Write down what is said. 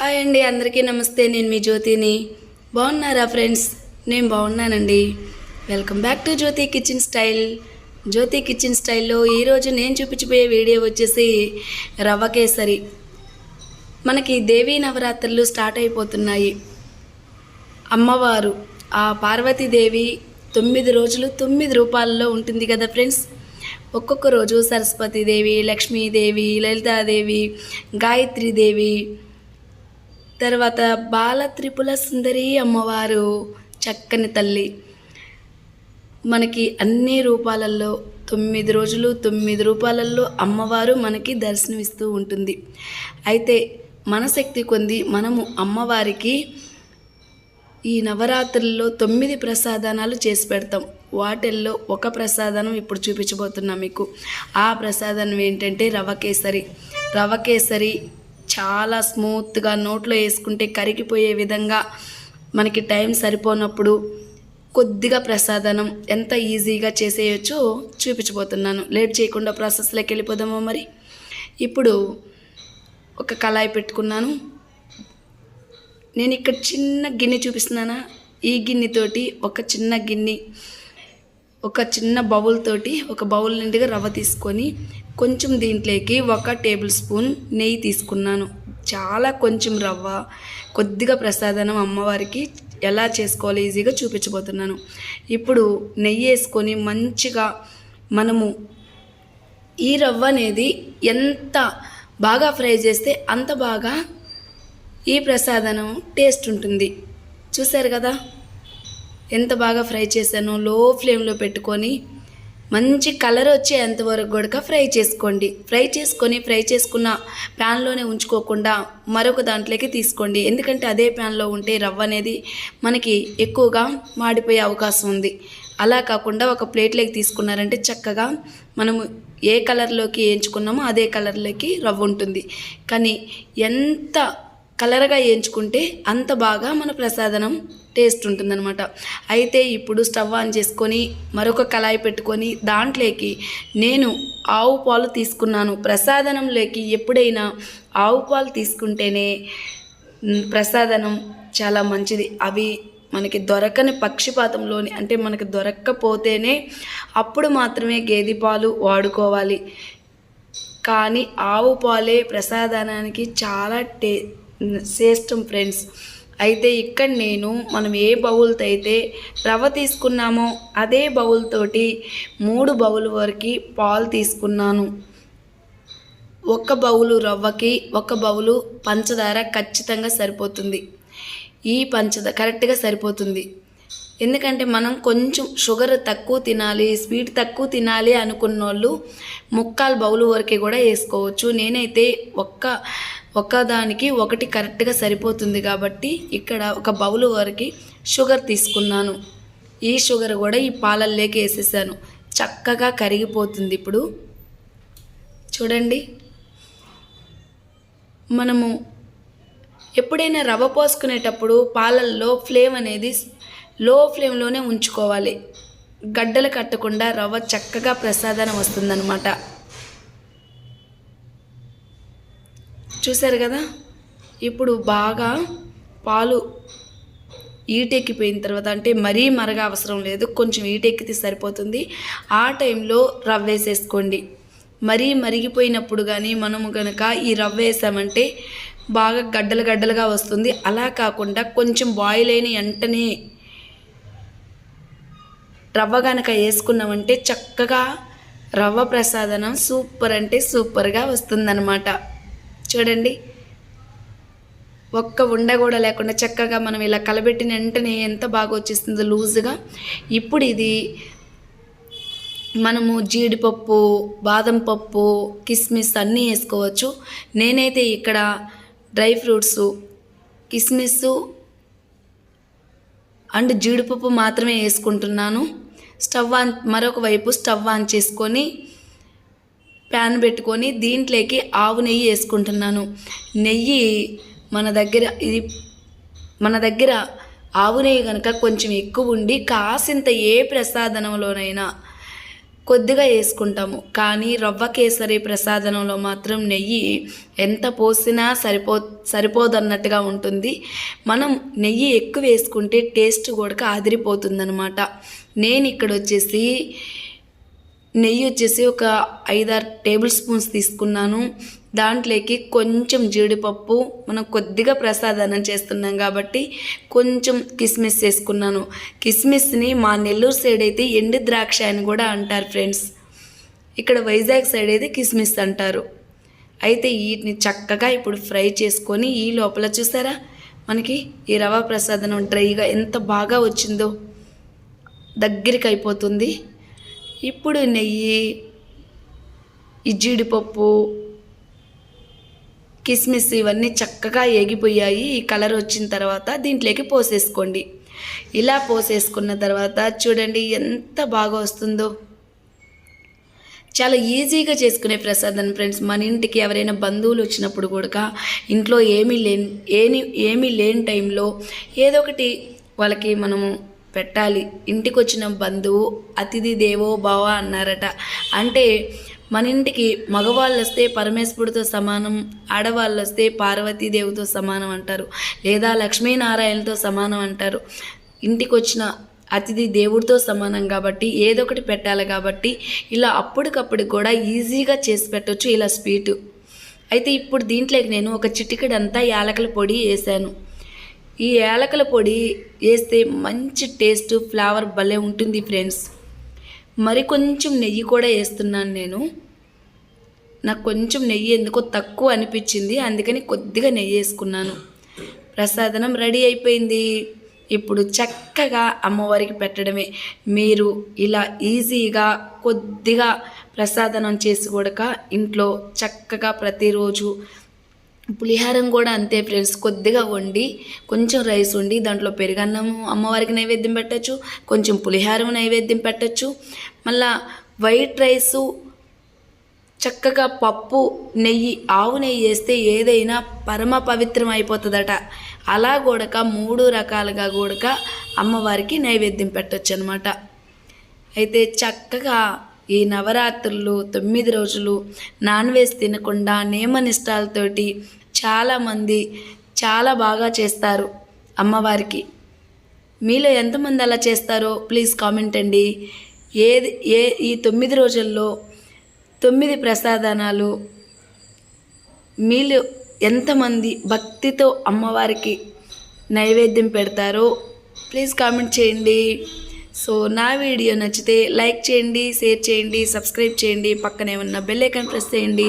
Hi అండి అందరికీ నమస్తే. నేను మీ జ్యోతిని. బాగున్నారా ఫ్రెండ్స్? నేను బాగున్నానండి. Welcome back to Jyothi kitchen style. Jyothi kitchen స్టైల్లో ఈరోజు నేను చూపించబోయే వీడియో వచ్చేసి రవ్వ కేసరి. మనకి దేవీ నవరాత్రులు స్టార్ట్ అయిపోతున్నాయి. అమ్మవారు ఆ పార్వతీదేవి తొమ్మిది రోజులు తొమ్మిది రూపాలలో ఉంటుంది కదా ఫ్రెండ్స్? ఒక్కొక్క రోజు సరస్వతీదేవి లక్ష్మీదేవి లలితాదేవి గాయత్రీదేవి తర్వాత బాల త్రిపుల సుందరి అమ్మవారు చక్కని తల్లి. మనకి అన్ని రూపాలలో తొమ్మిది రోజులు తొమ్మిది రూపాలలో అమ్మవారు మనకి దర్శనమిస్తూ ఉంటుంది. అయితే మన శక్తి కొంది మనము అమ్మవారికి ఈ నవరాత్రుల్లో తొమ్మిది ప్రసాదానాలు చేసి పెడతాం. వాటిల్లో ఒక ప్రసాదనం ఇప్పుడు చూపించబోతున్నాం మీకు. ఆ ప్రసాదనం ఏంటంటే రవ కేసరి రవ కేసరి చాలా స్మూత్గా నోట్లో వేసుకుంటే కరిగిపోయే విధంగా మనకి టైం సరిపోనప్పుడు కొద్దిగా ప్రసాదనం ఎంత ఈజీగా చేసేయచ్చో చూపించబోతున్నాను. లేట్ చేయకుండా ప్రాసెస్లోకి వెళ్ళిపోదామా మరి? ఇప్పుడు ఒక కళాయి పెట్టుకున్నాను. నేను ఇక్కడ చిన్న గిన్నె చూపిస్తున్నానా? ఈ గిన్నెతోటి ఒక చిన్న గిన్నె ఒక చిన్న బౌల్ తోటి ఒక బౌల్ నిండుగా రవ్వ తీసుకొని కొంచెం దీంట్లోకి ఒక టేబుల్ స్పూన్ నెయ్యి తీసుకున్నాను. చాలా కొంచెం రవ్వ కొద్దిగా ప్రసాదనం అమ్మవారికి ఎలా చేసుకోవాలి ఈజీగా చూపించబోతున్నాను. ఇప్పుడు నెయ్యి వేసుకొని మంచిగా మనము ఈ రవ్వ అనేది ఎంత బాగా ఫ్రై చేస్తే అంత బాగా ఈ ప్రసాదనం టేస్ట్ ఉంటుంది. చూశారు కదా? ఎంత బాగా ఫ్రై చేశానో లో ఫ్లేమ్లో పెట్టుకొని మంచి కలర్ వచ్చేంత వరకు కూడా ఫ్రై చేసుకోండి. ఫ్రై చేసుకొని ఫ్రై చేసుకున్న ప్యాన్లోనే ఉంచుకోకుండా మరొక దాంట్లోకి తీసుకోండి. ఎందుకంటే అదే ప్యాన్లో ఉంటే రవ్వ అనేది మనకి ఎక్కువగా మాడిపోయే అవకాశం ఉంది. అలా కాకుండా ఒక ప్లేట్లోకి తీసుకున్నారంటే చక్కగా మనము ఏ కలర్లోకి వేయించుకున్నామో అదే కలర్లోకి రవ్వ ఉంటుంది. కానీ ఎంత కలర్గా వేయించుకుంటే అంత బాగా మన ప్రసాదనం టేస్ట్ ఉంటుందన్నమాట. అయితే ఇప్పుడు స్టవ్ ఆన్ చేసుకొని మరొక కళాయి పెట్టుకొని దాంట్లోకి నేను ఆవు పాలు తీసుకున్నాను. ప్రసాదనంలోకి ఎప్పుడైనా ఆవు పాలు తీసుకుంటేనే ప్రసాదనం చాలా మంచిది. అవి మనకి దొరకని పక్షిపాతంలోని అంటే మనకి దొరక్కపోతేనే అప్పుడు మాత్రమే గేదె పాలు వాడుకోవాలి. కానీ ఆవు పాలే ప్రసాదానానికి చాలా టే శ్రేష్టం ఫ్రెండ్స్. అయితే ఇక్కడ నేను మనం ఏ బౌల్తో అయితే రవ్వ తీసుకున్నామో అదే బౌల్తోటి మూడు బౌల్ వరకు పాలు తీసుకున్నాను. ఒక బౌలు రవ్వకి ఒక బౌలు పంచదార ఖచ్చితంగా సరిపోతుంది. ఈ పంచదార కరెక్ట్గా సరిపోతుంది. ఎందుకంటే మనం కొంచెం షుగర్ తక్కువ తినాలి స్వీట్ తక్కువ తినాలి అనుకున్న వాళ్ళు ముక్కాలు బౌలు వరకే కూడా వేసుకోవచ్చు. నేనైతే ఒక్క ఒక్కదానికి ఒకటి కరెక్ట్గా సరిపోతుంది కాబట్టి ఇక్కడ ఒక బౌలు వరకు షుగర్ తీసుకున్నాను. ఈ షుగర్ కూడా ఈ పాలల్లోకి వేసేసాను. చక్కగా కరిగిపోతుంది ఇప్పుడు. చూడండి. మనము ఎప్పుడైనా రవ్వ పోసుకునేటప్పుడు పాలల్లో ఫ్లేమ్ అనేది లో ఫ్లేమ్లోనే ఉంచుకోవాలి. గడ్డలు కట్టకుండా రవ్వ చక్కగా ప్రసాదనం వస్తుందన్నమాట. చూసారు కదా? ఇప్పుడు బాగా పాలు ఈటెక్కిపోయిన తర్వాత అంటే మరీ మరగా అవసరం లేదు కొంచెం ఈటెక్కితే సరిపోతుంది. ఆ టైంలో రవ్వ వేసేసుకోండి. మరీ మరిగిపోయినప్పుడు కానీ మనము కనుక ఈ రవ్వ వేసామంటే బాగా గడ్డలు గడ్డలుగా వస్తుంది. అలా కాకుండా కొంచెం బాయిల్ అయిన వెంటనే రవ్వ కనుక వేసుకున్నామంటే చక్కగా రవ్వ ప్రసాదనం సూపర్ అంటే సూపర్గా వస్తుందన్నమాట. చూడండి. ఒక్క ఉండ కూడా లేకుండా చక్కగా మనం ఇలా కలబెట్టిన వెంటనే ఎంత బాగా వచ్చేస్తుందో లూజ్గా. ఇప్పుడు ఇది మనము జీడిపప్పు బాదం పప్పు కిస్మిస్ అన్నీ వేసుకోవచ్చు. నేనైతే ఇక్కడ డ్రై ఫ్రూట్స్ కిస్మిస్ అండ్ జీడిపప్పు మాత్రమే వేసుకుంటున్నాను. స్టవ్ ఆన్ మరొక వైపు స్టవ్ ఆన్ చేసుకొని ప్యాన్ పెట్టుకొని దీంట్లోకి ఆవు నెయ్యి వేసుకుంటున్నాను. నెయ్యి మన దగ్గర ఇది మన దగ్గర ఆవు నెయ్యి కనుక కొంచెం ఎక్కువ ఉండి కాసింత ఏ ప్రసాదనంలోనైనా కొద్దిగా వేసుకుంటాము. కానీ రవ్వ కేసరి ప్రసాదనంలో మాత్రం నెయ్యి ఎంత పోసినా సరిపో సరిపోదన్నట్టుగా ఉంటుంది. మనం నెయ్యి ఎక్కువ వేసుకుంటే టేస్ట్ కూడా అదిరిపోతుందనమాట నేను ఇక్కడ వచ్చేసి నెయ్యి వచ్చేసి ఒక ఐదారు టేబుల్ స్పూన్స్ తీసుకున్నాను. దాంట్లోకి కొంచెం జీడిపప్పు మనం కొద్దిగా ప్రసాదనం చేస్తున్నాం కాబట్టి కొంచెం కిస్మిస్ వేసుకున్నాను. కిస్మిస్ని మా నెల్లూరు సైడ్ అయితే ఎండు ద్రాక్ష అని కూడా అంటారు ఫ్రెండ్స్. ఇక్కడ వైజాగ్ సైడ్ అయితే కిస్మిస్ అంటారు. అయితే వీటిని చక్కగా ఇప్పుడు ఫ్రై చేసుకొని ఈ లోపల చూసారా? మనకి ఈ రవా ప్రసాదనం డ్రైగా ఎంత బాగా వచ్చిందో దగ్గరికి అయిపోతుంది. ఇప్పుడు నెయ్యి ఈ జీడిపప్పు కిస్మిస్ ఇవన్నీ చక్కగా ఏగిపోయాయి. ఈ కలర్ వచ్చిన తర్వాత దీంట్లోకి పోసేసుకోండి. ఇలా పోసేసుకున్న తర్వాత చూడండి ఎంత బాగా వస్తుందో. చాలా ఈజీగా చేసుకునే ప్రసాదం ఫ్రెండ్స్. మన ఇంటికి ఎవరైనా బంధువులు వచ్చినప్పుడు కూడా ఇంట్లో ఏమీ లేని ఏమి ఏమీ లేని టైంలో ఏదో ఒకటి వాళ్ళకి మనము పెట్టాలి. ఇంటికొచ్చిన బంధువు అతిథి దేవో భావ అన్నారట. అంటే మన ఇంటికి మగవాళ్ళు వస్తే పరమేశ్వరుడితో సమానం ఆడవాళ్ళు వస్తే పార్వతీదేవితో సమానం అంటారు. లేదా లక్ష్మీనారాయణతో సమానం అంటారు. ఇంటికి వచ్చిన అతిథి దేవుడితో సమానం కాబట్టి ఏదో ఒకటి పెట్టాలి కాబట్టి ఇలా అప్పటికప్పుడు కూడా ఈజీగా చేసి పెట్టవచ్చు ఇలా స్వీటు. అయితే ఇప్పుడు దీంట్లోకి నేను ఒక చిటికెడంతా యాలకల పొడి వేసాను. ఈ ఏలకల పొడి వేస్తే మంచి టేస్ట్ ఫ్లేవర్ భలే ఉంటుంది ఫ్రెండ్స్. మరి కొంచెం నెయ్యి కూడా వేస్తున్నాను నేను. నాకు కొంచెం నెయ్యి ఎందుకో తక్కువ అనిపించింది అందుకని కొద్దిగా నెయ్యి వేసుకున్నాను. ప్రసాదనం రెడీ అయిపోయింది. ఇప్పుడు చక్కగా అమ్మవారికి పెట్టడమే. మీరు ఇలా ఈజీగా కొద్దిగా ప్రసాదనం చేసి కూడా ఇంట్లో చక్కగా ప్రతిరోజు పులిహారం కూడా అంతే ఫ్రెండ్స్ కొద్దిగా వండి కొంచెం రైస్ వండి దాంట్లో పెరుగన్నము అమ్మవారికి నైవేద్యం పెట్టచ్చు కొంచెం పులిహారం నైవేద్యం పెట్టచ్చు. మళ్ళా వైట్ రైసు చక్కగా పప్పు నెయ్యి ఆవు నెయ్యి వేస్తే ఏదైనా పరమ పవిత్రం అయిపోతుందట. అలా కూడక మూడు రకాలుగా కూడక అమ్మవారికి నైవేద్యం పెట్టచ్చు అనమాట అయితే చక్కగా ఈ నవరాత్రులు తొమ్మిది రోజులు నాన్ వెజ్ తినకుండా నియమనిష్టాలతోటి చాలామంది చాలా బాగా చేస్తారు అమ్మవారికి. మీలో ఎంతమంది అలా చేస్తారో ప్లీజ్ కామెంట్ అండి. ఏది ఏ ఈ తొమ్మిది రోజుల్లో తొమ్మిది ప్రసాదనాలు మీలో ఎంతమంది భక్తితో అమ్మవారికి నైవేద్యం పెడతారో ప్లీజ్ కామెంట్ చేయండి. సో నా వీడియో నచ్చితే లైక్ చేయండి షేర్ చేయండి సబ్స్క్రైబ్ చేయండి పక్కనే ఉన్న బెల్ ఐకాన్ ప్రెస్ చేయండి.